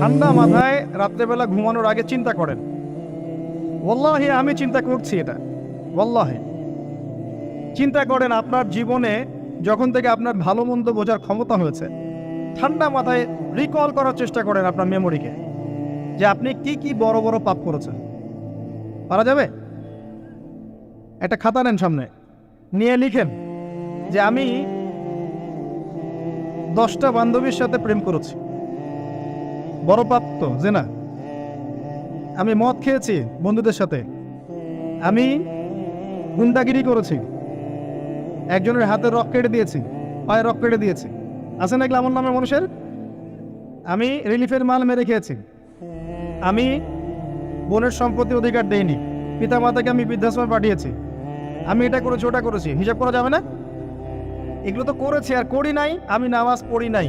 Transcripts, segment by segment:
ঠান্ডা মাথায় রাত্রেবেলা ঘুমানোর আগে চিন্তা করেন। ওল্লাহে আমি চিন্তা করছি এটা। ওল্লাহে চিন্তা করেন আপনার জীবনে যখন থেকে আপনার ভালো মন্দ বোঝার ক্ষমতা হয়েছে, ঠান্ডা মাথায় রিকল করার চেষ্টা করেন আপনার মেমোরিকে যে আপনি কি কি বড় বড় পাপ করেছেন। পারা যাবে? একটা খাতা নেন সামনে। নিয়ে লিখেন যে আমি দশটা বান্ধবীর সাথে প্রেম করেছি। বড় পাপ তো, যে না? আমি মদ খেয়েছি বন্ধুদের সাথে। আমি গুন্ডাগিরি করেছি। একজনের হাতে রক কেটে দিয়েছি, পায়ে রক কেটে দিয়েছি। আছে না এগুলো আমার নামে মানুষের? আমি রিলিফের মাল মেরে খেয়েছি। আমি বোনের সম্পত্তি অধিকার দেইনি। পিতা মাতাকে আমি বৃদ্ধাশ্রমে পাঠিয়েছি। আমি এটা করেছি, ওটা করেছি। হিসাব করা যাবে না? এগুলো তো করেছি আর করি নাই, আমি নামাজ পড়ি নাই।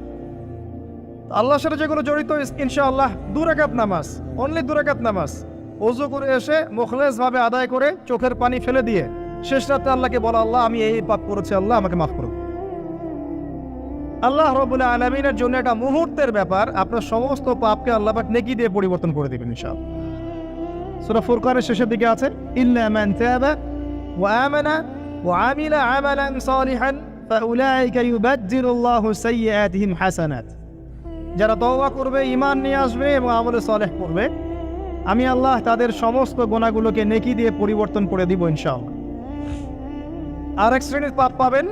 আল্লাহর সাথে যেগুলো জড়িত ইনশাআল্লাহ দুরাকাত নামাজ অনলি দুরাকাত নামাজ। অজু করে এসে মুখলেস ভাবে আদায় করে চোখের পানি ফেলে দিয়ে শেষ রাতে আল্লাহকে বলা, আল্লাহ, আমি এই পাপ করেছি, আল্লাহ, আমাকে মাফ করুন। আল্লাহ রবুল্লাহ আলমিনের জন্য একটা মুহূর্তের ব্যাপার, আপনার সমস্ত পাপকে আল্লাহ পাক নেকি দিয়ে পরিবর্তন করে দেবেন ইনশাআল্লাহ। সূরা ফুরকানের শেষের দিকে আছে ইল্লা মান তাবা ওয়া আমানা ওয়া আমিলা আমালান সালিহান, ফাউলাইকা ইউবাদদিলুল্লাহু সাইয়্যাতিহিম হাসানাত। যারা তওবা করবে ইমান নিয়ে আসবে এবং আমলে সলেহ করবে, আমি আল্লাহ তাদের সমস্ত গোনাগুলোকে নেকি দিয়ে পরিবর্তন করে দিব ইনশাআল্লাহ। আর এক শ্রেণির পাপ পাবেন,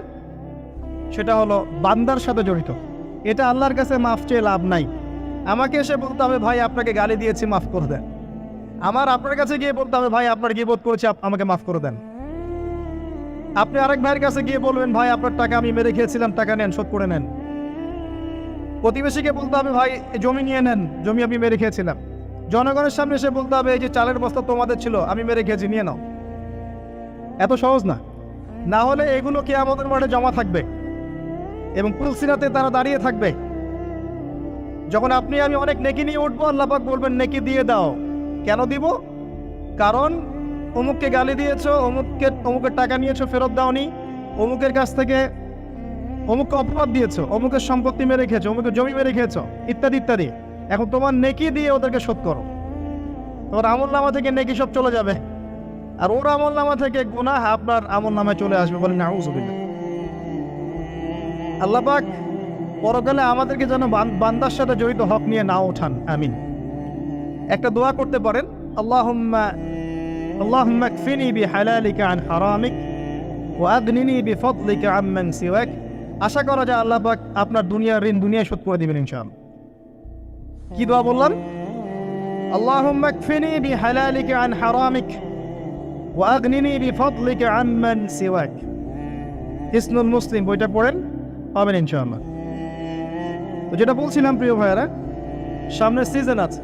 সেটা হলো বান্দার সাথে জড়িত। এটা আল্লাহর কাছে মাফ চেয়ে লাভ নাই। আমাকে এসে বলতে হবে, ভাই, আপনাকে গালি দিয়েছি, মাফ করে দেন। আমার আপনার কাছে গিয়ে বলতে হবে, ভাই, আপনার গিয়ে বোধ করেছি আমাকে মাফ করে দেন। আপনি আরেক ভাইয়ের কাছে গিয়ে বলবেন, ভাই, আপনার টাকা আমি মেরে খেয়েছিলাম, টাকা নেন, শোধ করে নেন। প্রতিবেশীকে বলতে হবে, ভাই জমি নিয়ে নেন, জমি আমি মেরে খেয়েছিলাম। জনগণের সামনে এসে বলতে হবে, এই যে চালের বস্তা তোমাদের ছিল, আমি মেরে খেয়েছি, নিয়ে নাও। এত সহজ না। না হলে এগুলো কি আমাদের মাঠে জমা থাকবে এবং পুলসিরাতে তারা দাঁড়িয়ে থাকবে। যখন আপনি, আমি অনেক নেকি নিয়ে উঠবো আল্লাপাক বলবেন, নেকি দিয়ে দাও। কেন দিব? কারণ, অমুককে গালি দিয়েছ, অমুককে, অমুকের টাকা নিয়েছো, ফেরত দাওনি। অমুকের কাছ থেকে অমুককে অপবাদ দিয়েছ, অমুকের সম্পত্তি মেরে খেয়েছো, অমুকের জমি মেরে খেয়েছো, ইত্যাদি ইত্যাদি। এখন তোমার নেকি দিয়ে ওদেরকে শোধ করো। তোমার আমল নামা থেকে নেকি সব চলে যাবে। আর ওর আমল নামা থেকে গুনাহ আপনার আমল নামায় চলে আসবে বলে না আল্লাহ পাক পরকালে আমাদেরকে যেন বান্দার সাথে জড়িত হক নিয়ে না ওঠান। আমিন। একটা দোয়া করতে পারেন, আল্লাহুম্মা আল্লাহুম্মা কফিনি আগনিনি বিফদলিকা আম্মান সিওয়াক। আশা করা যায় আল্লাহ পাক আপনার দুনিয়ার ঋণ দুনিয়ায় শোধ করে দিবেন ইনশাআল্লাহ। কি দোয়া বললাম? বিহালালিকা আন হারামিক ওয়া আগনিনি বিফদলিকা আম্মান সিওয়াক। হিসনুল মুসলিম, বইটা পড়েন, পাবেন ইনশাআল্লাহ। তো যেটা বলছিলাম, প্রিয় ভাইয়ারা, সামনে সিজন আছে।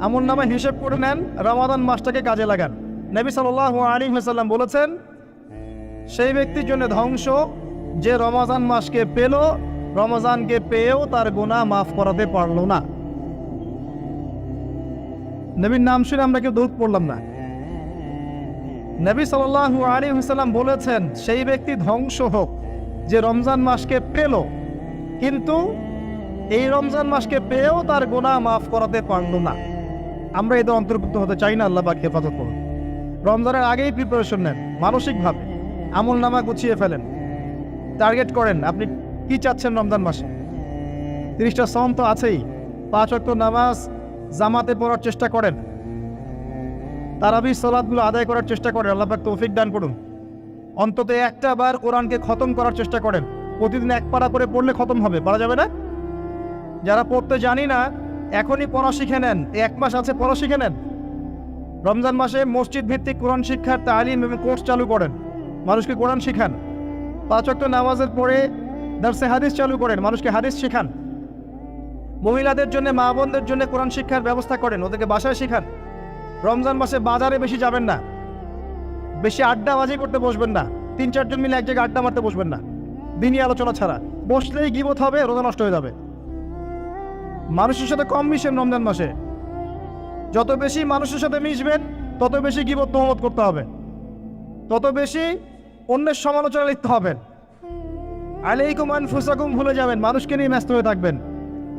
আমন নামে হিসেব করে নেন, রমাদান মাসটাকে কাজে লাগান। নবী সাল্লাহ আলী হাসাল্লাম বলেছেন, সেই ব্যক্তির জন্য ধ্বংস যে রমাজান মাসকে পেল, রমজানকে পেয়েও তার গুনাহ মাফ করাতে পারল না। নবীর নাম শুনে আমরা কেউ দৌড় পড়লাম না। নবী সাল্লাল্লাহু আলী হাসাল্লাম বলেছেন, সেই ব্যক্তি ধ্বংস হোক, যে রমজান মাসকে পেল, কিন্তু এই রমজান মাসকে পেয়েও তার গোনা মাফ করাতে পারল না। আমরা এদের অন্তর্ভুক্ত হতে চাই না আল্লাহ পাক হেফাজত করুন। রমজানের আগেই প্রিপারেশন নেন, মানসিকভাবে আমল নামা গুছিয়ে ফেলেন। টার্গেট করেন, আপনি কি চাচ্ছেন রমজান মাসে? তিরিশটা সম তো আছেই। পাঁচ অক্ট নামাজ জামাতে পড়ার চেষ্টা করেন। তারাবি সলাদগুলো আদায় করার চেষ্টা করেন, আল্লাহ তৌফিক দান করুন। অন্তত একটা বার কোরআনকে খতম করার চেষ্টা করেন। প্রতিদিন এক পাড়া করে পড়লে খতম হবে, পারা যাবে না? যারা পড়তে জানি না, এখনই পড়া শিখে নেন। এক মাস আছে, পড়া শিখে নেন। রমজান মাসে মসজিদ ভিত্তিক কোরআন শিক্ষার তালিম এবং কোর্স চালু করেন। মানুষকে কোরআন শিখান। পাঁচ ওয়াক্ত নামাজের পরে দার্সে হাদিস চালু করেন, মানুষকে হাদিস শেখান। মহিলাদের জন্য, মা বোনদের জন্য কোরআন শিক্ষার ব্যবস্থা করেন, ওদেরকে বাসায় শেখান। রমজান মাসে বাজারে বেশি যাবেন না। বেশি আড্ডাবাজি করতে বসবেন না। তিন চারজন মিলে এক জায়গায় আড্ডা মারতে বসবেন না। দিনই আলোচনা ছাড়া। বসলেই গিবত হবে, রোজা নষ্ট হয়ে যাবে। মানুষের সাথে কম মিশেন রমজান মাসে। যত বেশি মানুষের সাথে মিশবেন, তত বেশি গিবত তহমত করতে হবে। তত বেশি অন্যের সমালোচনা লিখতে হবেন। আলাইকুম আনফুসাকুম ভুলে যাবেন, মানুষকে নিয়ে ব্যস্ত হয়ে থাকবেন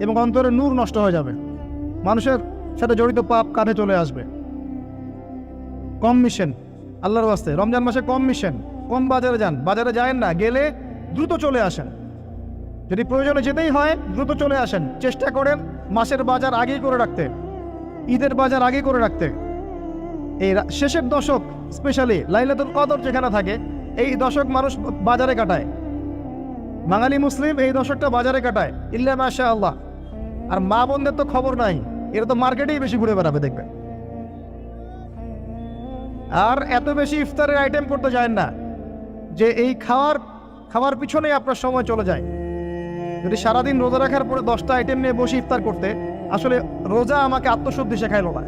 এবং অন্তরে নূর নষ্ট হয়ে যাবে। মানুষের সাথে জড়িত পাপ কাঁধে চলে আসবে। কম মিশেন আল্লাহর বাস্তে রমজান মাসে কম মিশেন কম বাজারে যান, বাজারে যায়েন না, গেলে দ্রুত চলে আসেন। যদি প্রয়োজনে যেতেই হয়, দ্রুত চলে আসেন, চেষ্টা করেন মাসের বাজার আগেই করে রাখতে, ঈদের বাজার আগে করে রাখতে। এই শেষের দশক স্পেশালি লাইলাতুল কদর যেখানে থাকে এই দশক মানুষ বাজারে কাটায়। বাঙালি মুসলিম এই দশকটা বাজারে কাটায়। ইল্লা মাশা আল্লাহ আর মা বোনদের তো খবর নাই। এরা তো মার্কেটেই বেশি ঘুরে বেড়াবে দেখবে আর এত বেশি ইফতারের আইটেম করতে যায় না যে এই খাওয়ার খাওয়ার পিছনেই আপনার সময় চলে যায়। যদি সারাদিন রোজা রাখার পরে দশটা আইটেম নিয়ে বসে ইফতার করতে, আসলে রোজা আমাকে আত্মশুদ্ধি শেখাইলো না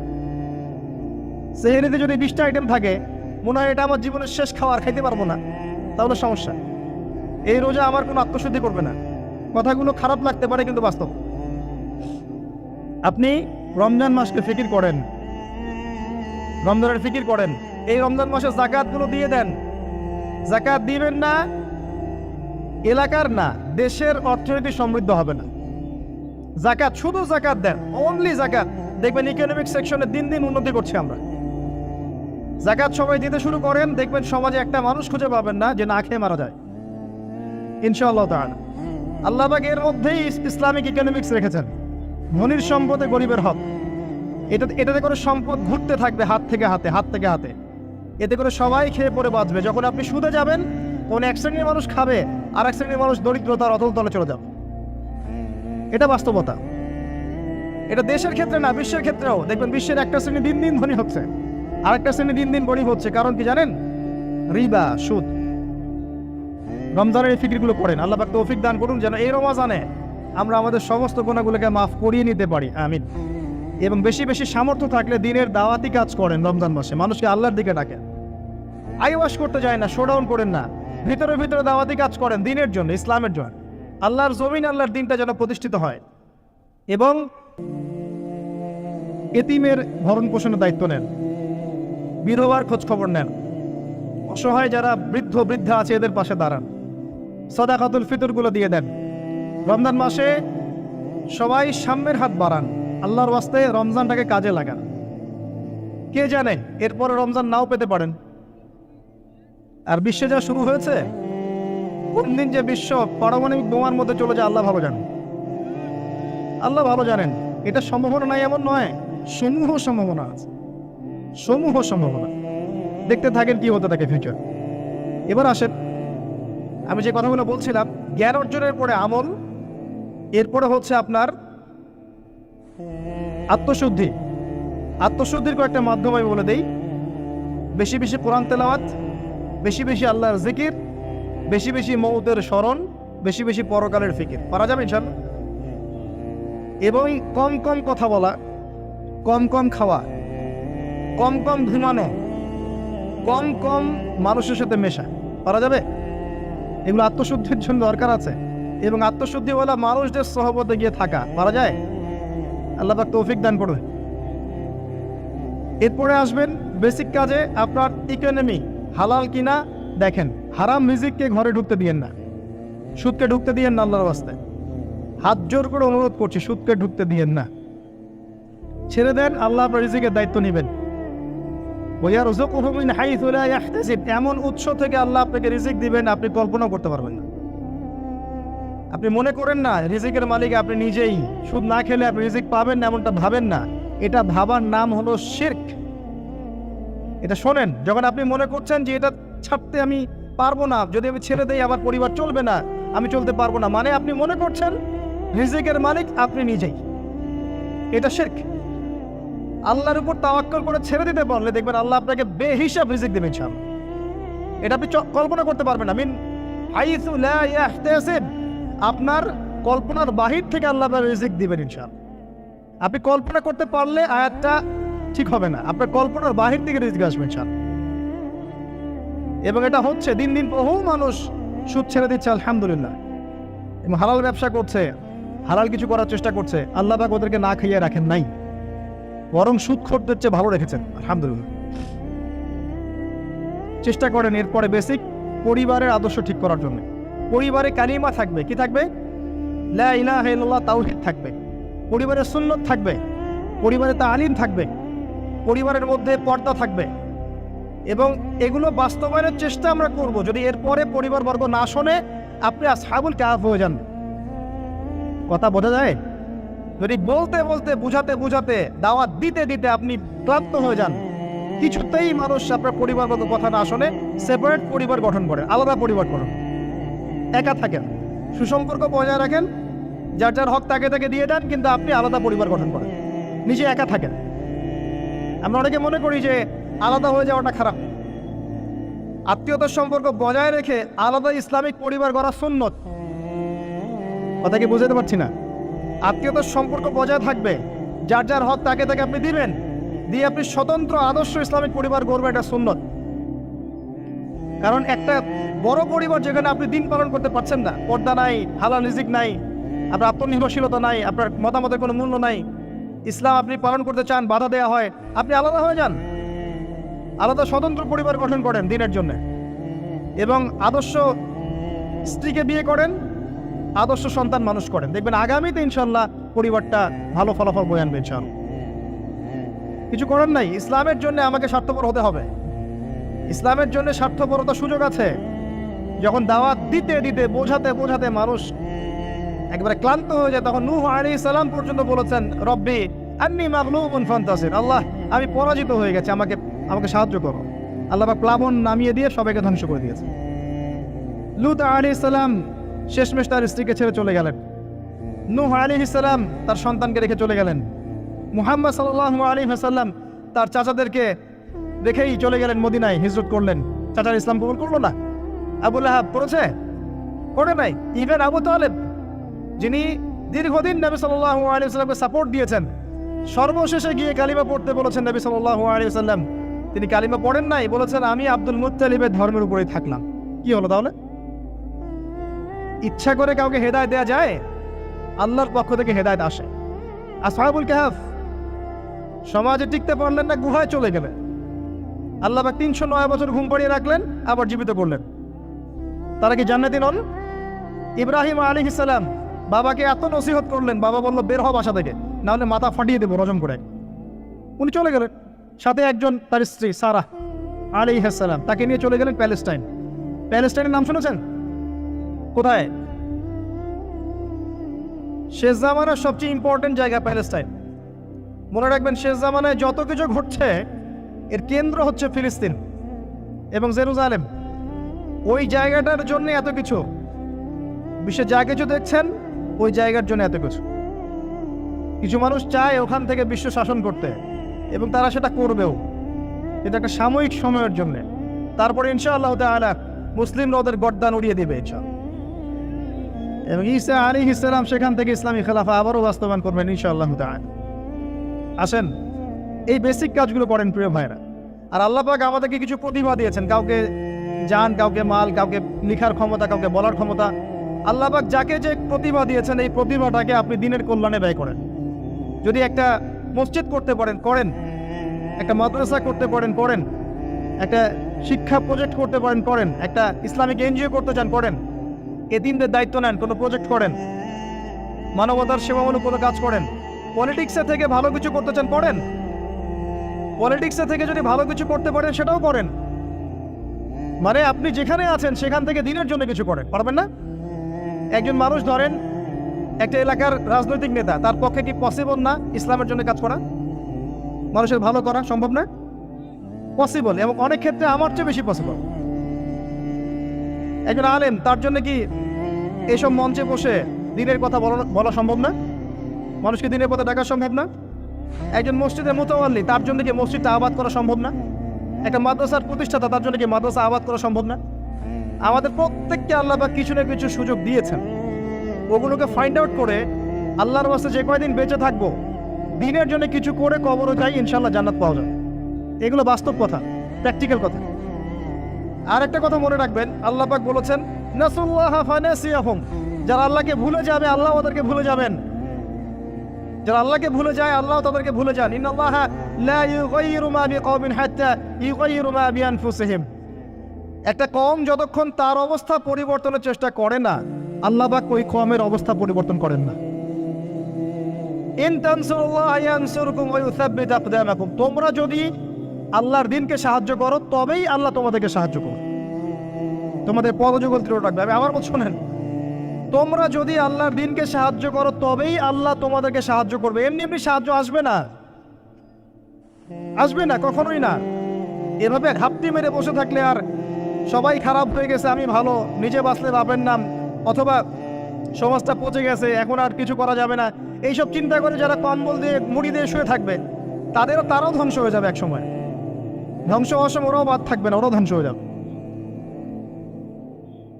সেহেরিতে যদি বিশটা আইটেম থাকে মনে হয় এটা আমার জীবনের শেষ খাবার, খাইতে পারব না। তাহলে সমস্যা। এই রোজা আমার কোনো আত্মশুদ্ধি করবে না। কথাগুলো খারাপ লাগতে পারে কিন্তু বাস্তব। আপনি রমজান মাসকে ফিকির করেন। রমজানের ফিকির করেন। এই রমজান মাসে জাকাতগুলো দিয়ে দেন। জাকাত দিবেন না, এলাকার না, দেশের অর্থনীতি সমৃদ্ধ হবে না। জাকাত, শুধু জাকাত দেন অনলি জাকাত। দেখবেন ইকোনমিক সেকশনে দিন দিন উন্নতি করছি আমরা। জাকাত সবাই দিতে শুরু করেন, দেখবেন সমাজে একটা মানুষ খুঁজে পাবেন না যে না খেয়ে মারা যায়। ইনশাআল্লাহ তাআলা। আল্লাহ এর মধ্যেই ইস- ইসলামিক ইকোনমিক্স রেখেছেন। ধনির সম্পদে গরিবের হক। এটা এটাতে করে সম্পদ ঘুরতে থাকবে হাত থেকে হাতে, হাত থেকে হাতে। এতে করে সবাই খেয়ে পরে বাঁচবে। যখন আপনি সুদে যাবেন, কোন এক শ্রেণির মানুষ খাবে আর এক শ্রেণির মানুষ দরিদ্রতার অতল তলে চলে যাবে। এটা বাস্তবতা। এটা দেশের ক্ষেত্রে না, বিশ্বের ক্ষেত্রেও। দেখবেন বিশ্বের একটা শ্রেণি দিন দিন ধনী হচ্ছে। আরেকটা শ্রেণি দিন দিন গরিব হচ্ছে, কারণ কি জানেন? রিবা, সুদ। রমজানের এই ফিকিরগুলো করেন। আল্লাহ পাক তৌফিক দান করুন যেন এই রমাজানে আমরা আমাদের সমস্ত গুণাগুলোকে মাফ করিয়ে নিতে পারি। আমিন। এবং বেশি বেশি সামর্থ্য থাকলে দিনের দাওয়াতি কাজ করেন রমজান মাসে। মানুষকে আল্লাহর দিকে ডাকেন। আইওয়াশ করতে যায় না, শোডাউন করেন না। ভিতরে ভিতরে দাওয়াতি কাজ করেন দিনের জন্য, ইসলামের জন্য। আল্লাহর জমিন, আল্লাহর দিনটা যেন প্রতিষ্ঠিত হয়। এবং এতিমের ভরণ পোষণের দায়িত্ব নেন। বিধবার খোঁজ খবর নেন। অসহায় যারা বৃদ্ধ বৃদ্ধা আছে, এদের পাশে দাঁড়ান। সদাকাতুল ফিতরগুলো দিয়ে দেন। রমজান মাসে সবাই সাম্যের হাত বাড়ান। আল্লাহর ওয়াস্তে রমজানটাকে কাজে লাগান। কে জানে, এরপরে রমজান নাও পেতে পারেন। আর বিশ্বে যা শুরু হয়েছে, কোন দিন যে বিশ্ব পারমাণবিক বোমার মধ্যে চলে যায়, আল্লাহ ভালো জানেন। আল্লাহ ভালো জানেন, এটা সম্ভাবনা নাই, এমন নয়, সমূহ সম্ভাবনা আছে। সমূহ সম্ভাবনা। দেখতে থাকেন কি হতে থাকে ফিউচার এবার আসেন, আমি যে কথাগুলো বলছিলাম, জ্ঞান অর্জনের পরে আমল, এরপরে হচ্ছে আপনার আত্মশুদ্ধি। আত্মশুদ্ধির কয়েকটা মাধ্যম আমি বলে দেই। বেশি বেশি কোরআন তেলাওয়াত, বেশি বেশি আল্লাহর জিকির, বেশি বেশি মৌতের স্মরণ, বেশি বেশি পরকালের ফিকির। পারা যাবে ইনশাল্লাহ এবং কম কম কথা বলা, কম কম খাওয়া কম কম ঘুমানো, কম কম মানুষের সাথে মেশা। পারা যাবে? এগুলো আত্মশুদ্ধির জন্য দরকার আছে। এবং আত্মশুদ্ধি আত্মশুদ্ধিওয়ালা মানুষদের সহবতে গিয়ে থাকা। পারা যায়? আল্লাহ পাক তৌফিক দান করবে এরপরে আসবেন বেসিক কাজে আপনার ইকোনমি হালাল কিনা দেখেন। হারাম মিউজিককে ঘরে ঢুকতে দিয়েন না। সুদকে ঢুকতে দিয়েন না আল্লাহর বাস্তে হাত জোর করে অনুরোধ করছি, সুদকে ঢুকতে দিয়েন না। ছেড়ে দেন, আল্লাহ আপনার রিজিকের দায়িত্ব নেবেন। এমন উৎস থেকে আল্লাহ আপনাকে রিজিক দিবেন, আপনি কল্পনা করতে পারবেন না। আপনি মনে করেন না, রিজিকের মালিক আপনি নিজেই। সুদ না খেলে আপনি রিজিক পাবেন না, এমনটা ভাবেন না। এটা ভাবার নাম হলো শিরক। এটা শোনেন, যখন আপনি মনে করছেন যে এটা ছাড়তে আমি পারব না, যদি আমি ছেড়ে দেই, আমার পরিবার চলবে না, আমি চলতে পারব না। মানে আপনি মনে করছেন, রিজিকের মালিক আপনি নিজেই। এটা শিরক। আল্লাহর উপর তাওয়াক্কল করে ছেড়ে দিতে পারলে দেখবেন আল্লাহ আপনাকে বেহিসাব রিজিক দেবেন ইনশাআল্লাহ। এটা আপনি কল্পনা করতে পারবেন না। মিন হাইসু লা ইয়াহতাসিব, আপনার কল্পনার বাহির থেকে আল্লাহ আপনার রিজিক দিবেন ইনশাআল্লাহ। আপনি কল্পনা করতে পারলে আয়াতটা ঠিক হবে না। আপনার কল্পনার বাহির থেকে রিজিক আসবে ইনশাআল্লাহ। এবং এটা হচ্ছে, দিন দিন বহু মানুষ সুদ ছেড়ে দিচ্ছে, আলহামদুলিল্লাহ। এবং হালাল ব্যবসা করছে, হালাল কিছু করার চেষ্টা করছে, আল্লাহ পাক ওদেরকে না খাইয়ে রাখেন, নাই। বরং সুদ খোরদের চেয়ে ভালো রেখেছেন, আলহামদুলিল্লাহ। চেষ্টা করেন এরপরে বেসিক পরিবারের আদর্শ ঠিক করার জন্য। পরিবারে কালিমা থাকবে, কি থাকবে? থাকবে। পরিবারের সুন্নত থাকবে। পরিবারে তালিম থাকবে। পরিবারের মধ্যে পর্দা থাকবে। এবং এগুলো বাস্তবায়নের চেষ্টা আমরা করব। যদি এরপরে পরিবারবর্গ না শোনে, আপনি আসহাবুল কাহাফ হয়ে যান। কথা বোঝা যায়? যদি বলতে বলতে, বুঝাতে বুঝাতে দাওয়াত দিতে দিতে আপনি ক্লান্ত হয়ে যান, কিছুতেই মানুষ আপনার পরিবারগত কথা না শোনে সেপারেট পরিবার গঠন করে, আলাদা পরিবার করুন। একা থাকেন, সুসম্পর্ক বজায় রাখেন, যার যার হক তাকে তাকে দিয়ে দেন, কিন্তু আপনি আলাদা পরিবার গঠন করেন। নিজে একা থাকেন। আমরা অনেকে মনে করি যে আলাদা হয়ে যাওয়াটা খারাপ। আত্মীয়তার সম্পর্ক বজায় রেখে আলাদা ইসলামিক পরিবার গড়া সুন্নত। কথা কি বুঝতে পারছি না? আত্মীয়তার সম্পর্ক বজায় থাকবে। যার যার হক তাকে তাকে আপনি দিবেন। দিয়ে আপনি স্বতন্ত্র আদর্শ ইসলামিক পরিবার গড়বে, এটা সুন্নত। কারণ একটা বড় পরিবার যেখানে আপনি দিন পালন করতে পারছেন না, পর্দা নাই, হালাল রিজিক নাই, আপনার আত্মনির্ভরশীলতা নাই, আপনার মতামতের কোনো মূল্য নাই, ইসলাম আপনি পালন করতে চান, বাধা দেওয়া হয়, আপনি আলাদা হয়ে যান। আলাদা স্বতন্ত্র পরিবার গঠন করেন দিনের জন্য। এবং আদর্শ স্ত্রীকে বিয়ে করেন আদর্শ সন্তান মানুষ করেন। দেখবেন আগামীতে ইনশাল্লাহ পরিবারটা ভালো ফলাফল বয়ে আনবে কিছু করার নাই, ইসলামের জন্য আমাকে স্বার্থপর হতে হবে। ইসলামের জন্য স্বার্থপরতার সুযোগ আছে। যখন দাওয়াত দিতে দিতে, বোঝাতে বোঝাতে মানুষ একবারে ক্লান্ত হয়ে যায়, তখন নূহ আলী সালাম পর্যন্ত বলেছেন, রব্বি আন্নি মাগলুবুন ফান্তাসির। আল্লাহ, আমি পরাজিত হয়ে গেছি, আমাকে আমাকে সাহায্য করো। আল্লাহ প্লাবন নামিয়ে দিয়ে সবাইকে ধ্বংস করে দিয়েছে লুত আলী সালাম শেষমেশ তার স্ত্রীকে ছেড়ে চলে গেলেন। নূহ আলী ইসালাম তার সন্তানকে রেখে চলে গেলেন। মুহাম্মদ সাল্লাহ আলী হাসাল্লাম তার চাচাদেরকে রেখেই চলে গেলেন মদিনায় হিজরত করলেন। চাচার ইসলাম কবুল করল না? আবুল আহাব করেছে করে নাই? ইভেন আবু তালেব, যিনি দীর্ঘদিন নবী সাল্লাহ আলী সাল্লামকে সাপোর্ট দিয়েছেন, সর্বশেষে গিয়ে কালিমা পড়তে বলেছেন নবী সাল্লাহ আলী সাল্লাম তিনি কালিমা পড়েন নাই, বলেছেন, আমি আব্দুল মুত্তালিবের ধর্মের উপরেই থাকলাম। কি হলো তাহলে? ইচ্ছা করে কাউকে হেদায় দেয়া যায়? আল্লাহর পক্ষ থেকে হেদায়ত আসে। আর আসহাবুল কাহাফ, সমাজে টিকতে পারলেন না, গুহায় চলে গেলেন। আল্লাহ বা তিনশো নয় বছর ঘুম পাড়িয়ে রাখলেন, আবার জীবিত করলেন। তারা কি জান্নাতি নন? ইব্রাহিম আলী ইসালাম বাবাকে এত নসিহত করলেন, বাবা বলল, বের হ বাসা থেকে, নাহলে মাথা ফাটিয়ে দেবো রজম করে। উনি চলে গেলেন। সাথে একজন, তার স্ত্রী সারা আলী হাসালাম তাকে নিয়ে চলে গেলেন প্যালেস্টাইন। প্যালেস্টাইনের নাম শুনেছেন? কোথায়? শেষ জামানার সবচেয়ে ইম্পর্টেন্ট জায়গা প্যালেস্টাইন। মনে রাখবেন, শেষ জামানায় যত কিছু ঘটছে, এর কেন্দ্র হচ্ছে ফিলিস্তিন এবং জেরুজালেম। ওই জায়গাটার জন্য এত কিছু। বিশ্বে যা কিছু দেখছেন, ওই জায়গার জন্য এত কিছু। কিছু মানুষ চায় ওখান থেকে বিশ্ব শাসন করতে এবং তারা সেটা করবেও। এটা একটা সাময়িক সময়ের জন্য। তারপরে ইনশাআল্লাহ তাআলা মুসলিমরা ওদের গর্দান উড়িয়ে দেবে, ইনশাআল্লাহ। এবং ঈসা আলী ইসলাম সেখান থেকে ইসলামী খেলাফা আবারও বাস্তবায়ন করবেন ইনশাআল্লাহ আসেন, এই বেসিক কাজগুলো করেন প্রিয় ভাইরা আর আল্লাহ পাক আমাদেরকে কিছু প্রতিভা দিয়েছেন, কাউকে যান কাউকে মাল, কাউকে লিখার ক্ষমতা, কাউকে বলার ক্ষমতা। আল্লাহ পাক যাকে যে প্রতিভা দিয়েছেন, এই প্রতিভাটাকে আপনি দিনের কল্যাণে ব্যয় করেন। যদি একটা মসজিদ করতে পারেন, করেন। একটা মাদ্রাসা করতে পারেন, করেন। একটা শিক্ষা প্রজেক্ট করতে পারেন, করেন। একটা ইসলামিক এনজিও করতে চান, করেন। এদিনদের দায়িত্ব নেন, কোনো প্রজেক্ট করেন। মানবতার সেবামূলক কোনো কাজ করেন। পলিটিক্সে থেকে ভালো কিছু করতে চান, করেন। পলিটিক্সে থেকে যদি ভালো কিছু করতে পারেন, সেটাও করেন। মানে আপনি যেখানে আছেন, সেখান থেকে দিনের জন্য কিছু করেন, পারবেন না? একজন মানুষ ধরেন, একটা এলাকার রাজনৈতিক নেতা, তার পক্ষে কি পসিবল না ইসলামের জন্য কাজ করা? মানুষের ভালো করা সম্ভব না? পসিবল এবং অনেক ক্ষেত্রে আমার চেয়ে বেশি পসিবল একজন আলেম, তার জন্য কি এসব মঞ্চে বসে দিনের কথা বলা বলা সম্ভব না? মানুষকে দিনের কথা ডাকা সম্ভব না? একজন মসজিদের মোতাবাল্লি তার জন্য কি মসজিদটা আবাদ করা সম্ভব না? একটা মাদ্রাসার প্রতিষ্ঠাতা, তার জন্য কি মাদ্রাসা আবাদ করা সম্ভব না? আমাদের প্রত্যেককে আল্লাহ বা কিছু না কিছু সুযোগ দিয়েছেন। ওগুলোকে ফাইন্ড আউট করে আল্লাহর বাস্তে যে কয়দিন বেঁচে থাকব, দিনের জন্য কিছু করে কবরও যাই ইনশাল্লাহ জান্নাত পাওয়া যাবে। এগুলো বাস্তব কথা প্র্যাকটিক্যাল কথা। আর একটা কথা মনে রাখবেন, আল্লাহ পাক বলেছেন, নাসুল্লাহ ফানাসিয়াহুম। যারা আল্লাহকে ভুলে যাবে, আল্লাহ ওদেরকে ভুলে যাবেন। যারা আল্লাহকে ভুলে যায়, আল্লাহ তাদেরকে ভুলে যান। ইন্নাল্লাহ লা ইউগাইয়িরু মা বিকওমিন হাত্তা ইউগাইয়িরু মা বিআনফুসিহিম। একটা কম যতক্ষণ তার অবস্থা পরিবর্তনের চেষ্টা করে না, আল্লাহ পাক ওই কমের অবস্থা পরিবর্তন করেন না। ইন তানসুরুল্লাহ ইয়ানসুরকুম ওয়া ইউসাব্বিত আকদামাকুম। তোমরা যদি আল্লাহর দিনকে সাহায্য করো, তবেই আল্লাহ তোমাদেরকে সাহায্য করো তোমাদের পদযুগল দৃঢ় রাখবে। আমি আবার বলছো, শোনেন, তোমরা যদি আল্লাহর দিনকে সাহায্য করো, তবেই আল্লাহ তোমাদেরকে সাহায্য করবে। এমনি এমনি সাহায্য আসবে না। আসবে না, কখনোই না। এভাবে ঘাপটি মেরে বসে থাকলে আর সবাই খারাপ হয়ে গেছে, আমি ভালো। নিজে বাঁচলে বাপের নাম, অথবা সমাজটা পচে গেছে, এখন আর কিছু করা যাবে না। এইসব চিন্তা করে যারা কম্বল দিয়ে মুড়ি দিয়ে শুয়ে থাকবে, তাদেরও তারাও ধ্বংস হয়ে যাবে এক সময় ধ্বংস হওয়ার সময় ওরাও বাদ থাকবে না, ওরাও ধ্বংস হয়ে যাবে।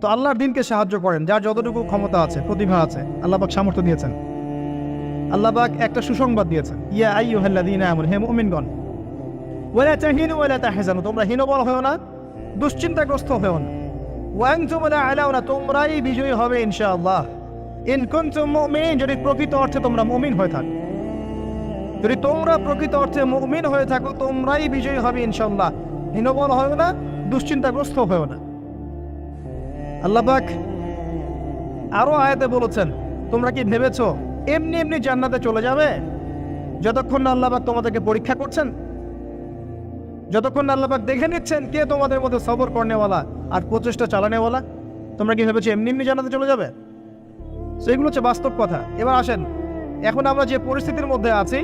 তো আল্লাহর দিনকে সাহায্য করেন, যার যতটুকু ক্ষমতা আছে, প্রতিভা আছে আল্লাহবাক সামর্থ্য দিয়েছেন। আল্লাহবাক একটা সুসংবাদ দিয়েছেন, ইয়া আইয়ুহাল্লাযীনা আমানু, হে মুমিনগণ, ওয়ালা তাহিনু ওয়ালা তাহজানু, তোমরা হীনবল হও না, দুশ্চিন্তাগ্রস্ত হও না। ওয়ানতুম লা আলাউনা, তোমরাই বিজয়ী হবে ইনশাআল্লাহ। ইন কুনতুম মুমিন, যদি প্রকৃত অর্থে তোমরা মুমিন হয়ে থাকো। যদি তোমরা প্রকৃত অর্থে মুমিন হয়ে থাকো, তোমরাই বিজয়ী হবে ইনশাআল্লাহ। হীনবল হও না, দুশ্চিন্তাগ্রস্ত হও না। আল্লাহবাক আরও আয়াতে বলেছেন, তোমরা কি ভেবেছো, এমনি এমনি জান্নাতে চলে যাবে? যতক্ষণ না আল্লাহবাক তোমাদেরকে পরীক্ষা করছেন, যতক্ষণ না আল্লাহবাক দেখে নিচ্ছেন কে তোমাদের মধ্যে সবর করনেওয়ালা আর প্রচেষ্টা চালানেওয়ালা, তোমরা কি ভেবেছো এমনি এমনি জান্নাতে চলে যাবে? সেগুলো হচ্ছে বাস্তব কথা। এবার আসেন, এখন আমরা যে পরিস্থিতির মধ্যে আছি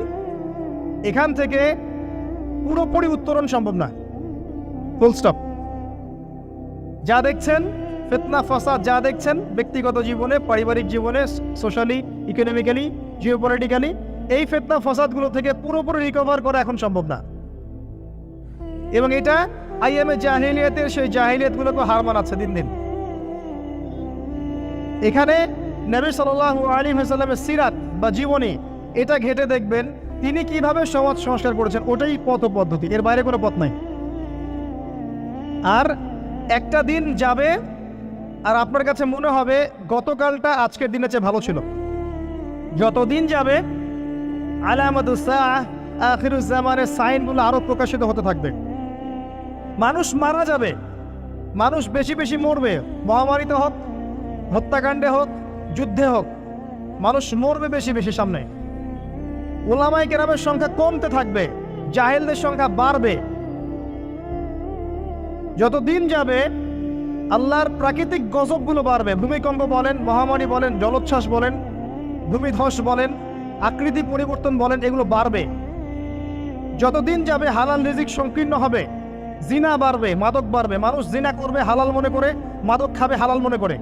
এখান থেকে পুরোপুরি উত্তরণ সম্ভব না ফুল স্টপ যা দেখছেন, ফেতনা, ফসাদ যা দেখছেন, ব্যক্তিগত জীবনে, পারিবারিক জীবনে সোশ্যালি ইকোনমিক্যালি জিওপলিটিক্যালি এই ফেতনা, ফসাদগুলো থেকে পুরোপুরি রিকভার করা এখন সম্ভব না। এবং এটা আইএমএ জাহিলিয়াতের সেই জাহিলিয়াতগুলোকে হার মানাচ্ছে দিন দিন। এখানে নবী সাল্লাহ আলী হাসাল্লামের সিরাত বা জীবনী, এটা ঘেটে দেখবেন তিনি কীভাবে সমাজ সংস্কার করেছেন, ওটাই পথ পদ্ধতি। এর বাইরে কোনো পথ নাই। আর একটা দিন যাবে, আর আপনার কাছে মনে হবে, গতকালটা আজকের দিনের চেয়ে ভালো ছিল। যত দিন যাবে আখিরুজ্জামানের সাইনগুলো আরও প্রকাশিত হতে থাকবে। মানুষ মারা যাবে, মানুষ বেশি বেশি মরবে। মহামারীতে হোক, হত্যাকাণ্ডে হোক, যুদ্ধে হোক, মানুষ মরবে বেশি বেশি সামনে। ওলামাই কেরামের সংখ্যা কমতে থাকবে, জাহেলদের সংখ্যা বাড়বে। যত দিন যাবে, আল্লাহর প্রাকৃতিক গজবগুলো বাড়বে। ভূমিকম্প বলেন, মহামারী বলেন, জলোচ্ছ্বাস বলেন ভূমিধস বলেন, আকৃতি পরিবর্তন বলেন, এগুলো বাড়বে। যতদিন যাবে, হালাল রিজিক সংকীর্ণ হবে, জিনা বাড়বে, মাদক বাড়বে। মানুষ জিনা করবে হালাল মনে করে, মাদক খাবে হালাল মনে করে।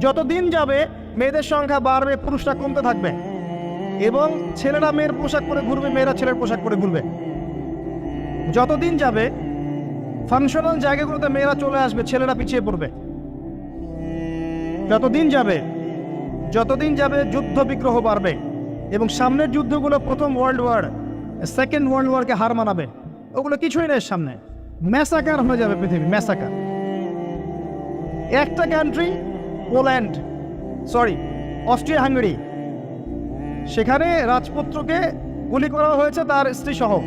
যতদিন যাবে, মেয়েদের সংখ্যা বাড়বে, পুরুষরা কমতে থাকবে। এবং ছেলেরা মেয়ের পোশাক পরে ঘুরবে, মেয়েরা ছেলের পোশাক পরে ঘুরবে। যতদিন যাবে ফাংশনাল জায়গাগুলোতে মেয়েরা চলে আসবে, ছেলেরা পিছিয়ে পড়বে। যতদিন যাবে যতদিন যাবে যুদ্ধ বিগ্রহ বাড়বে এবং সামনের যুদ্ধগুলো প্রথম ওয়ার্ল্ড ওয়ার সেকেন্ড ওয়ার্ল্ড ওয়ারকে হার মানাবে। ওগুলো কিছুই নেই সামনে। ম্যাসাকার হয়ে যাবে পৃথিবী, ম্যাসাকার। একটা country Poland sorry Austria Hungary সেখানে রাজপুত্রকে গুলি করা হয়েছে তার স্ত্রী সহ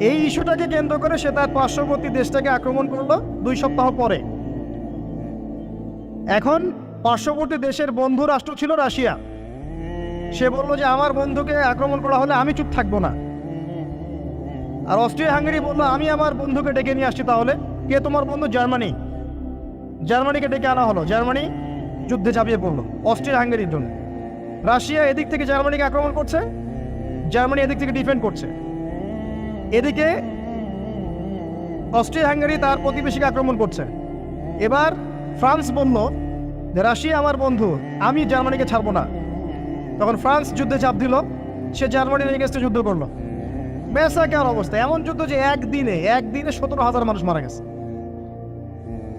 এই ইস্যুটাকে কেন্দ্র করে সে তার পার্শ্ববর্তী দেশটাকে আক্রমণ করল দুই সপ্তাহ পরে। এখন পার্শ্ববর্তী দেশের বন্ধু রাষ্ট্র ছিল রাশিয়া। সে বলল যে, আমার বন্ধুকে আক্রমণ করা হলে আমি চুপ থাকব না। আর অস্ট্রিয়া হাঙ্গেরি বলল, আমি আমার বন্ধুকে ডেকে নিয়ে আসছি তাহলে। কে তোমার বন্ধু? জার্মানি। জার্মানিকে ডেকে আনা হলো। জার্মানি যুদ্ধে ঝাঁপিয়ে পড়ল অস্ট্রিয়া হাঙ্গেরির জন্য। রাশিয়া এদিক থেকে জার্মানিকে আক্রমণ করছে, জার্মানি এদিক থেকে ডিফেন্ড করছে। এদিকে অস্ট্রিয়া হাঙ্গারি তার প্রতিবেশীকে আক্রমণ করছে। এবার ফ্রান্স বলল, যে রাশিয়া আমার বন্ধু, আমি জার্মানিকে ছাড়বো না। তখন ফ্রান্স যুদ্ধে চাপ দিল, সে জার্মানির এগেনস্টে যুদ্ধ করল। বেসাকার অবস্থা? এমন যুদ্ধ যে একদিনে একদিনে সতেরো হাজার মানুষ মারা গেছে।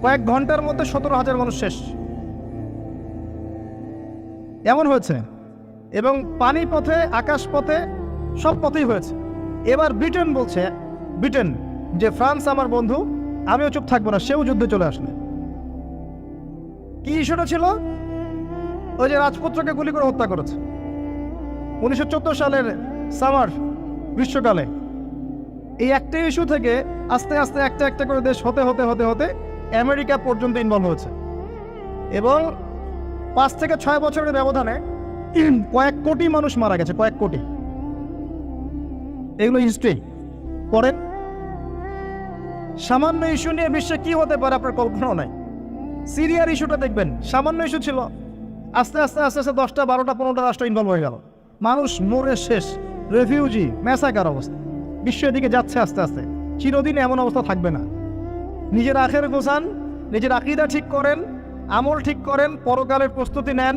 কয়েক ঘণ্টার মধ্যে সতেরো হাজার মানুষ শেষ। এমন হয়েছে। এবং পানি পথে, আকাশ পথে, সব পথেই হয়েছে। এবার ব্রিটেন বলছে, ব্রিটেন, যে ফ্রান্স আমার বন্ধু, আমিও চুপ থাকব না, সেও যুদ্ধে চলে আসলে। কি ইস্যুটা ছিল? ওই যে রাজপুত্রকে গুলি করে হত্যা করেছে। উনিশশো চোদ্দ সালের সামার গ্রীষ্মকালে। এই একটা ইস্যু থেকে আস্তে আস্তে একটা একটা করে দেশ হতে হতে হতে হতে আমেরিকা পর্যন্ত ইনভলভ হয়েছে। এবং পাঁচ থেকে ছয় বছরের ব্যবধানে কয়েক কোটি মানুষ মারা গেছে, কয়েক কোটি। এগুলো হিস্ট্রি পরে সামান্য ইস্যু নিয়ে বিশ্বে কি হতে পারে আপনার কল্পনাও নাই। সিরিয়ার ইস্যুটা দেখবেন, সামান্য ইস্যু ছিল। আস্তে আস্তে আস্তে আস্তে দশটা, বারোটা, পনেরোটা রাষ্ট্র ইনভলভ হয়ে গেল। মানুষ মরে শেষ রেফিউজি ম্যাসাকার অবস্থা। বিশ্ব এদিকে যাচ্ছে আস্তে আস্তে। চিরদিন এমন অবস্থা থাকবে না। নিজের আখের গোছান, নিজের আকিদা ঠিক করেন আমল ঠিক করেন, পরকালের প্রস্তুতি নেন,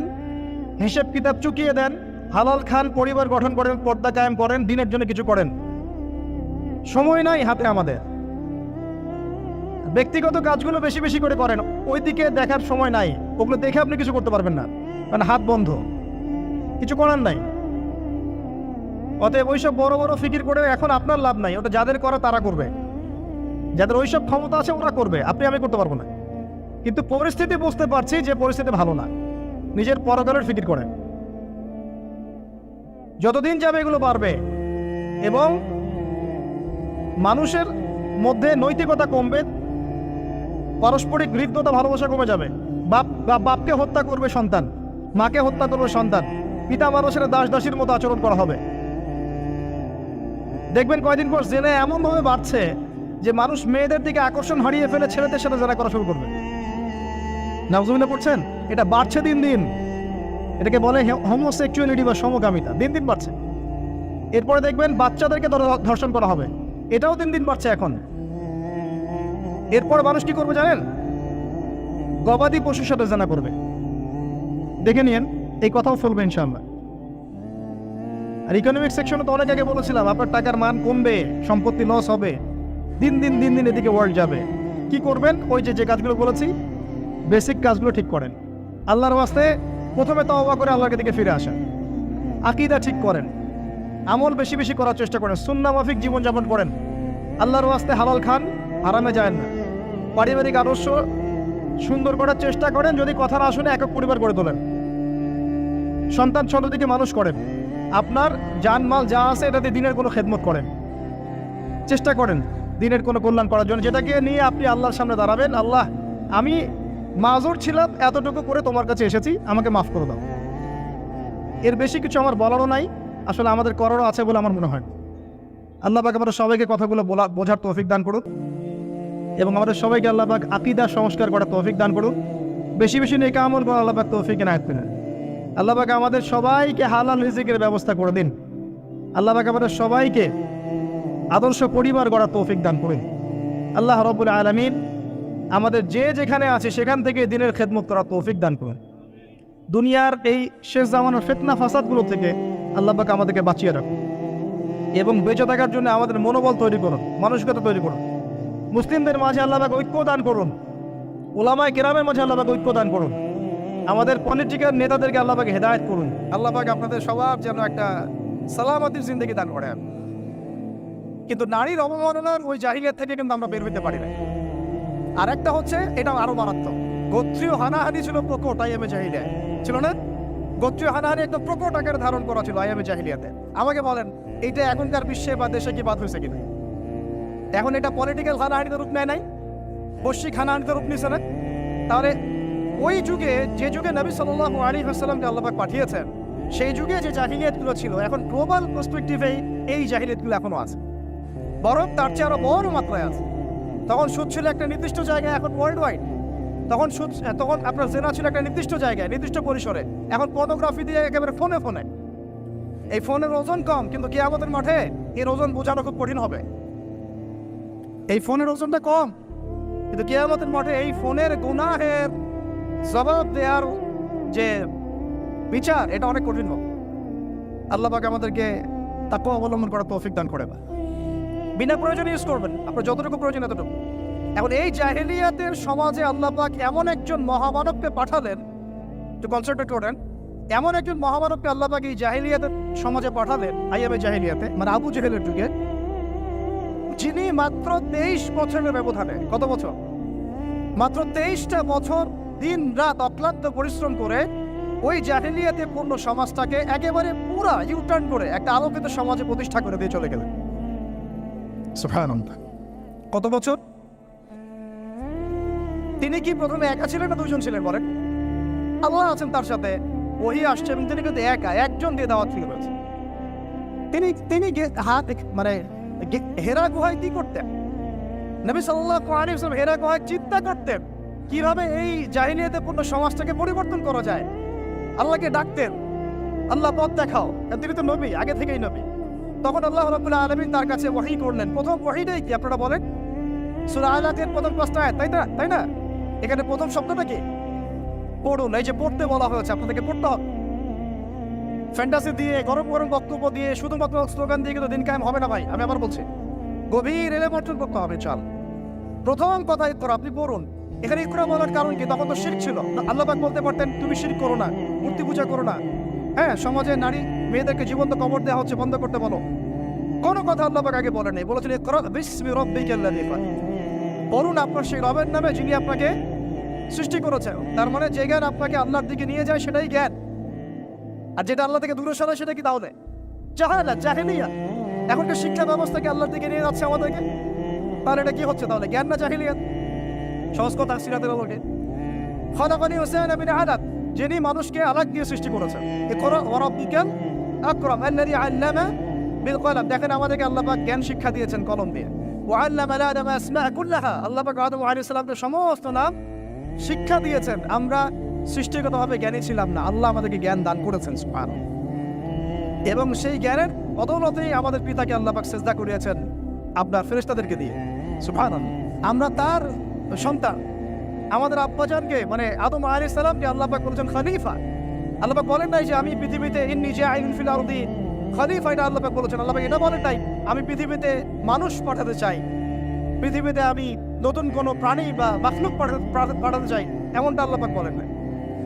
হিসেব কিতাব চুকিয়ে দেন, হালাল খান পরিবার গঠন করেন, পর্দা কায়েম করেন, দিনের জন্য কিছু করেন। সময় নাই হাতে আমাদের। ব্যক্তিগত কাজগুলো বেশি বেশি করে করেন ওই দিকে দেখার সময় নাই, ওগুলো দেখে আপনি কিছু করতে পারবেন না, কারণ হাত বন্ধ। কিছু করার নাই। অতএব ওইসব বড় বড় ফিকির করে এখন আপনার লাভ নাই, ওটা যাদের করা তারা করবে। যাদের ওইসব ক্ষমতা আছে ওরা করবে, আপনি আমি করতে পারব না। কিন্তু পরিস্থিতি বুঝতে পারছি যে পরিস্থিতি ভালো না। নিজের পরকালের ফিকির করেন। যতদিন যাবে এগুলো বাড়বে এবং মানুষের মধ্যে নৈতিকতা কমবে, পারস্পরিক হৃদ্যতা, ভালোবাসা কমে যাবে। বাপ বাপকে হত্যা করবে সন্তান, মাকে হত্যা করবে সন্তান, পিতা মানুষের দাস দাসীর মতো আচরণ করা হবে। দেখবেন কয়দিন পর জেনে এমনভাবে বাড়ছে যে মানুষ মেয়েদের দিকে আকর্ষণ হারিয়ে ফেলে ছেলেদের সাথে যারা করা শুরু করবে। নাজমিনা করছেন এটা বাড়ছে দিন দিন। এটাকে বলে হোমোসেক্সুয়ালিটি বা সমকামিতা। দিন দিন বাড়ছে। এরপরে দেখবেন বাচ্চাদেরকে ধর্ষণ করা হবে। এটাও দিন দিন বাড়ছে এখন। এরপর মানুষ কি করবে জানেন? গবাদি পশুর সাথে জানা করবে। দেখে নিয়েন, এই কথাও ফেলবে ইনশাআল্লাহ। আর ইকোনমিক সেকশনে তো অনেক আগে বলেছিলাম, আপনার টাকার মান কমবে, সম্পত্তি লস হবে। দিন দিন দিন দিন এদিকে ওয়ার্ল্ড যাবে। কি করবেন? ওই যে যে কাজগুলো বলেছি বেসিক কাজগুলো ঠিক করেন। আল্লাহর ওয়াস্তে প্রথমে তো অবাক করে আল্লাহকে দিকে ফিরে আসেন। আকিদা ঠিক করেন। আমল বেশি বেশি করার চেষ্টা করেন। সুন্না মাফিক জীবনযাপন করেন। আল্লাহর ওয়াস্তে হালাল খান আরামে যায় না। পারিবারিক আদর্শ সুন্দর করার চেষ্টা করেন, যদি কথা না শুনে একক পরিবার গড়ে তোলেন। সন্তান সন্ততিকে মানুষ করেন। আপনার জানমাল যা আছে, এটাতে দিনের কোনো খেদমত করেন। চেষ্টা করেন দিনের কোনো কল্যাণ করার জন্য। যেটাকে নিয়ে আপনি আল্লাহর সামনে দাঁড়াবেন, আল্লাহ, আমি মাজুর ছিলাম, এতটুকু করে তোমার কাছে এসেছি, আমাকে মাফ করে দাও। এর বেশি কিছু আমার বলারও নাই, আসলে আমাদের করারও আছে বলে আমার মনে হয় আল্লাহ পাক আমাদের সবাইকে কথাগুলো বলা বোঝার তৌফিক দান করুন এবং আমাদের সবাইকে আল্লাহ পাক আকিদা সংস্কার করার তৌফিক দান করুন। বেশি বেশি নেকা আমল করা আল্লাহ পাক তৌফিক এনায়ত করেন। আল্লাহ পাক আমাদের সবাইকে হালাল রিজিকের ব্যবস্থা করে দিন। আল্লাহ পাক আমাদের সবাইকে আদর্শ পরিবার গড়ার তৌফিক দান করুন। আল্লাহ রবুল আলমিন আমাদের যে যেখানে আছে, সেখান থেকে দিনের খেদমত করার তৌফিক দান করুন। দুনিয়ার এই শেষ জামানোর ফেতনা ফাসাদগুলো থেকে আল্লাহ পাক আমাদেরকে বাঁচিয়ে রাখুন এবং বেঁচে থাকার জন্য আমাদের মনোবল তৈরি করুন, মানসিকতা তৈরি করুন। মুসলিমদের মাঝে আল্লাহ পাক ঐক্য দান করুন। ওলামায় কেরামের মাঝে আল্লাহ পাক ঐক্য দান করুন। আমাদের পলিটিক্যাল নেতাদেরকে আল্লাহ পাক হেদায়ত করুন। আল্লাহ পাক আপনাদের সবার যেন একটা সালামতির জিন্দগি দান করেন কিন্তু নারীর অবমাননার ওই জাহিলিয়াত থেকে কিন্তু আমরা বের হইতে পারি না আর একটা হচ্ছে এটা আরও মারাত্মক। গোত্রীয় হানাহানি ছিল প্রকট আইএমএ জাহিলিয়ায়। ছিল না? গোত্রীয় হানাহানি একদম প্রকট আকারে ধারণ করা ছিল আইএমএ জাহিলিয়াতে। আমাকে বলেন, এইটা এখনকার বিশ্বে বা দেশে কি বাদ হয়েছে কিনা? এখন এটা পলিটিক্যাল হানাহানিতে রূপ নেয় নাই? বৈশ্বিক হানাহানিতে রূপ নিছে না? তাহলে ওই যুগে, যে যুগে নবী সাল্লাল্লাহু আলাইহি ওয়াসাল্লামকে আল্লাহ পাঠিয়েছেন, সেই যুগে যে জাহিলিয়াতগুলো ছিল, এখন গ্লোবাল পার্সপেক্টিভে এই জাহিলিয়াতগুলো এখনও আছে। বরং তার চেয়ে আরও বড় মাত্রায় আছে। তখন সুদ ছিল একটা নির্দিষ্ট জায়গায়, এখন ওয়ার্ল্ড ওয়াইড তখন সুদ তখন আপনার জেনা ছিল একটা নির্দিষ্ট জায়গায়, নির্দিষ্ট পরিসরে। এখন পর্নোগ্রাফি দিয়ে একেবারে ফোনে ফোনে এই ফোনের ওজন কম, কিন্তু কিয়ামতের মাঠে এর ওজন বোঝানো খুব কঠিন হবে। এই ফোনের ওজনটা কম, কিন্তু কিয়ামতের মাঠে এই ফোনের গুনাহের জবাব দেওয়ার যে বিচার, এটা অনেক কঠিন হবে। আল্লাহ আমাদেরকে তাকে অবলম্বন করার তৌফিক দান করে। বিনা প্রয়োজনে ইউজ করবেন। আপনার যতটুকু প্রয়োজন এতটুকু। এখন এই জাহেলিয়াতের সমাজে আল্লাহ পাক এমন একজন মহামানবকে পাঠালেন একটু কনসেন্ট্রেট করেন এমন একজন মহামানবকে আল্লাহ পাক এই জাহিলিয়াতের সমাজে পাঠালেন আইয়াবে জাহিলিয়াতে মানে আবু জেহেলের যুগে, যিনি মাত্র তেইশ বছরের ব্যবধানে, কত বছর? মাত্র তেইশটা বছর দিন রাত অক্লান্ত পরিশ্রম করে ওই জাহেলিয়াতে পূর্ণ সমাজটাকে একেবারে পুরা ইউটার্ন করে একটা আলোকিত সমাজে প্রতিষ্ঠা করে দিয়ে চলে গেলেন। কত বছর? তিনি কি প্রথমে একা ছিলেন না দুজন ছিলেন বলেন? আল্লাহ আছেন তার সাথে, ওহি আসছে এবং তিনি কিন্তু একা, একজন দিয়ে দাওয়াত ফিরে পেয়েছেন। তিনি তিনি হাত মানে হেরা গুহায় কি করতেন? নবী সাল্লাল্লাহু আলাইহি ওয়াসাল্লাম হেরা গুহায় চিন্তা করতেন, কীভাবে এই জাহিলিয়াতে পূর্ণ সমাজটাকে পরিবর্তন করা যায়? আল্লাহকে ডাকতেন, আল্লাহ পথ দেখাও। তিনি তো নবী, আগে থেকেই নবী। তখন আল্লাহ রাব্বুল আলামিন তার কাছে ওয়াহি করলেন। প্রথম ওয়াহিটাই কি আপনারা বলেন? সূরা আলাকের প্রথম পাঁচটা আয়াত, তাই না? তাই না? এখানে প্রথম শব্দটা কি? পড়ুন। এই যে পড়তে বলা হয়েছে, আপনাদেরকে পড়তে হবে। ফ্যান্টাসি দিয়ে, গরম গরম বক্তব্য দিয়ে, শুধুমাত্র স্লোগান দিয়ে কিন্তু দিন কায়েম হবে না ভাই, আমি আবার বলছি। গভীর এলে অর্জন করতে হবে চাল প্রথম কথা ইকরা আপনি পড়ুন। এখানে ইকরা বলার কারণ কি? তখন তো শির ছিল। আল্লাহ বলতে পারতেন, তুমি শির করো না, মূর্তি পূজা করো না। হ্যাঁ সমাজে নারী মেয়েদেরকে জীবন্ত কবর দেওয়া হচ্ছে, বন্ধ করতে বলো। কোনো কথা আল্লাহ পাক আগে বলেনি ইকরা বিসমি রাব্বিকাল্লাযী পড়ুন আপনার সেই রবের নামে যিনি আপনাকে সৃষ্টি করেছে তার মানে যে জ্ঞান আপনাকে আল্লাহর দিকে নিয়ে যায়, সেটাই জ্ঞান। আর যেটা আল্লাহ থেকে দূরে সরায়, সেটা কি তাহলে? জাহালা, জাহিলিয়া। এখনকার শিক্ষা ব্যবস্থাকে আল্লাহর দিকে নিয়ে যাচ্ছে আমাদেরকে। তাহলে এটা কি হচ্ছে তাহলে? জ্ঞান না জাহিলিয়া সহজ কথা, সিরাতের আলোকে। খলাকানি হোসেন আবিন আলাদ যিনি মানুষকে আলাগ দিয়ে সৃষ্টি করেছেন। এ করো ওরাব্বিকাল আকরাম আল্লাযী আল্লামা বিল কলম দেখেন আমাদেরকে আল্লাহ পাক জ্ঞান শিক্ষা দিয়েছেন কলম দিয়ে। ওয়াল্লামা আদম আসমা কুল্লাহা আল্লাহ পাক আদম আলাইহিস সালামকে সমস্ত নাম শিক্ষা দিয়েছেন। আমরা সৃষ্টিগতভাবে জ্ঞানী ছিলাম না। আল্লাহ আমাদেরকে জ্ঞান দান করেছেন সুবহান এবং সেই জ্ঞানের বদৌলতেই আমাদের পিতাকে আল্লাহ পাক সেজদা করিয়েছেন আপনার ফেরেশতাদেরকে দিয়ে। সুফান আমরা তার সন্তান, আমাদের আব্বাজানকে মানে আদম আলাইহিস সালামকে আল্লাহ পাক বলেছেন খলিফা। আল্লাহ পাক বলেন নাই যে আমি পৃথিবীতে ইন্নি জাইলুন ফিল আরদি। খলিফা এটা আল্লাহ পাক বলেছেন। আল্লাপাক এটা বলেন নাই, আমি পৃথিবীতে মানুষ পাঠাতে চাই। পৃথিবীতে আমি নতুন কোনো প্রাণী বা মাখলুক পাঠাতে চাই, এমনটা আল্লাহ পাক বলেন নাই।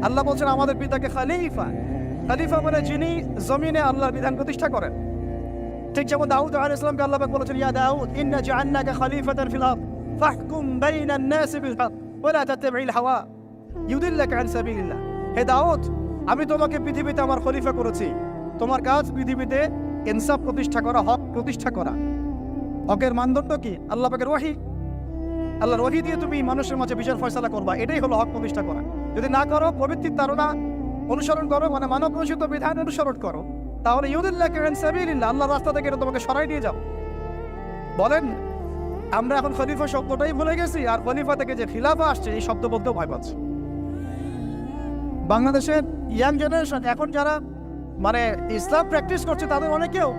আল্লাহ বলছেন, আমাদের পিতাকে খালিফা। খালিফা মানে যিনি জমিনে আল্লাহর বিধান প্রতিষ্ঠা করেন। ঠিক যেমন দাউদ আলাইহিস সালামকে আল্লাহ বলেছেন, ইয়া দাউদ, ইন্না জাআলনাকা খলিফাতান ফিল আরদ, ফাহকুম বাইনান নাস বিল হক ওয়া লা তাত্তাবি'ল হাওয়া, ইউদিল্লাকা আন সাবিলিল্লাহ। হে দাউদ আমি তোমাকে পৃথিবীতে আমার খলিফা করেছি। তোমার কাজ পৃথিবীতে ইনসাফ প্রতিষ্ঠা করা, হক প্রতিষ্ঠা করা। হকের মানদণ্ড কি? আল্লাহ পাকের ওয়াহি। আল্লাহর ওয়াহি দিয়ে তুমি মানুষের মাঝে বিচার ফয়সালা করবা। এটাই হলো হক প্রতিষ্ঠা করা। যদি না করো প্রবৃত্তির ধারণা অনুসরণ করো মানে মানব রচিত বিধান অনুসরণ করো, তাহলে ইউদুল্লাহ আল্লাহ রাস্তা থেকে তোমাকে সরাই নিয়ে যাও। বলেন, আমরা এখন খলিফা শব্দটাই ভুলে গেছি, আর খলিফা থেকে যে খিলাফা আসছে, এই শব্দ বলতেও ভয় পাচ্ছে। বাংলাদেশের ইয়াং জেনারেশন এখন যারা মানে ইসলাম প্র্যাকটিস করছে, তাদের অনেকেও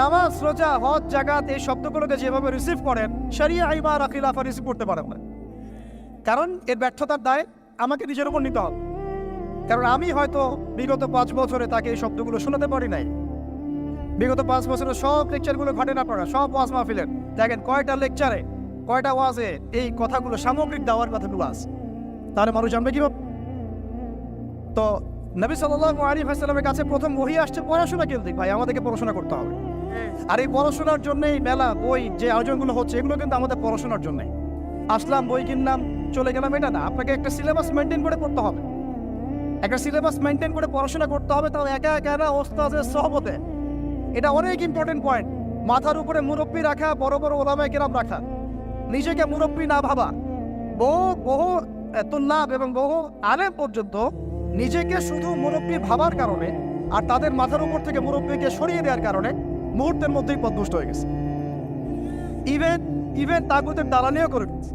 নামাজ, রোজা, হজ জাগাত এই শব্দগুলোকে যেভাবে রিসিভ করেন সারিয়া আইবার খিলাফা রিসিভ করতে পারেন না। কারণ এর ব্যর্থতার দায় আমাকে নিজের উপর নিতে হবে। কারণ আমি হয়তো বিগত পাঁচ বছরে তাকে এই শব্দগুলো শোনাতে পারি নাই। বিগত পাঁচ বছরে সব লেকচারগুলো ঘটেন আপনারা সব ওয়াজ মাহফিলের। দেখেন কয়টা লেকচারে কয়টা ওয়াজে এই কথাগুলো সামগ্রিক দেওয়ার কথাগুলো আছে। তাহলে মানুষ জানবে কীভাবে? তো নবী সাল্লাল্লাহু আলাইহি ওয়াসাল্লামের কাছে প্রথম ওহি আসছে পড়াশোনা কিন্তু ভাই আমাদেরকে পড়াশোনা করতে হবে। আর এই পড়াশোনার জন্যই মেলা বই যে আয়োজনগুলো হচ্ছে এগুলো কিন্তু আমাদের পড়াশোনার জন্যই আসলাম বই কিনলাম চলে গেলাম এটা না আপনাকে একটা সিলেবাস মেনটেন করে পড়তে হবে। একটা সিলেবাস মেনটেন করে পড়াশোনা করতে হবে তাহলে একা একা না ওস্তাদের সহবতে। এটা অনেক ইম্পর্টেন্ট পয়েন্ট মাথার উপরে মুরব্বী রাখা বড় বড় ওলামায় কেরাম রাখা। নিজেকে মুরব্বী না ভাবা। বহু বহু তুল্লাভ এবং বহু আলেম পর্যন্ত নিজেকে শুধু মুরব্বী ভাবার কারণে আর তাদের মাথার উপর থেকে মুরব্বীকে সরিয়ে দেওয়ার কারণে মুহূর্তের মধ্যেই পদভুষ্ট হয়ে গেছে। ইভেন ইভেন তাগুতের দালালিও করে দিচ্ছে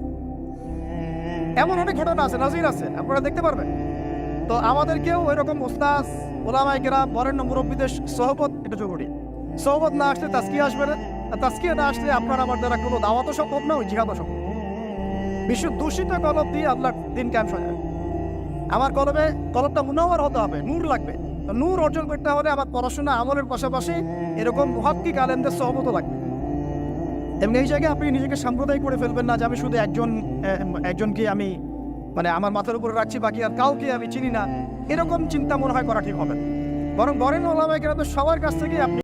এমন অনেক ঘটনা আছে, নাজির আছে, আপনারা দেখতে পারবেন। তো আমাদেরকেও ওই রকম ওস্তাজ ওলামাইকেরা বরেণ্য মুরব্বীদের সহবত এটা জরুরি। সহবত না আসলে তাস্কিয়া আসবে না। তাস্কিয়া না আসলে আপনার আমার দ্বারা কোনো দাওয়াতও সম্ভব না, ওই জিহাদও সম্ভব। বিশ্ব দূষিত কলব দিয়ে আল্লাহ দিন ক্যাম্প সাজায়। আমার কলবে কলবটা মুনাওয়ার হতে হবে, নূর লাগবে। নূর অর্জন করতে হলে আমার পড়াশোনা আমলের পাশাপাশি এরকম মহাক্কিক আলেমদের সহমতও লাগবে। এবং এই জায়গায় আপনি নিজেকে সাম্প্রদায়িক করে ফেলবেন না যে আমি শুধু একজন একজনকে আমি মানে আমার মাথার উপরে রাখছি, বাকি আর কাউকে আমি চিনি না। এরকম চিন্তা মনে হয় করা ঠিক হবে বরং বরেন ওলামায় কেন সবার কাছ থেকে আপনি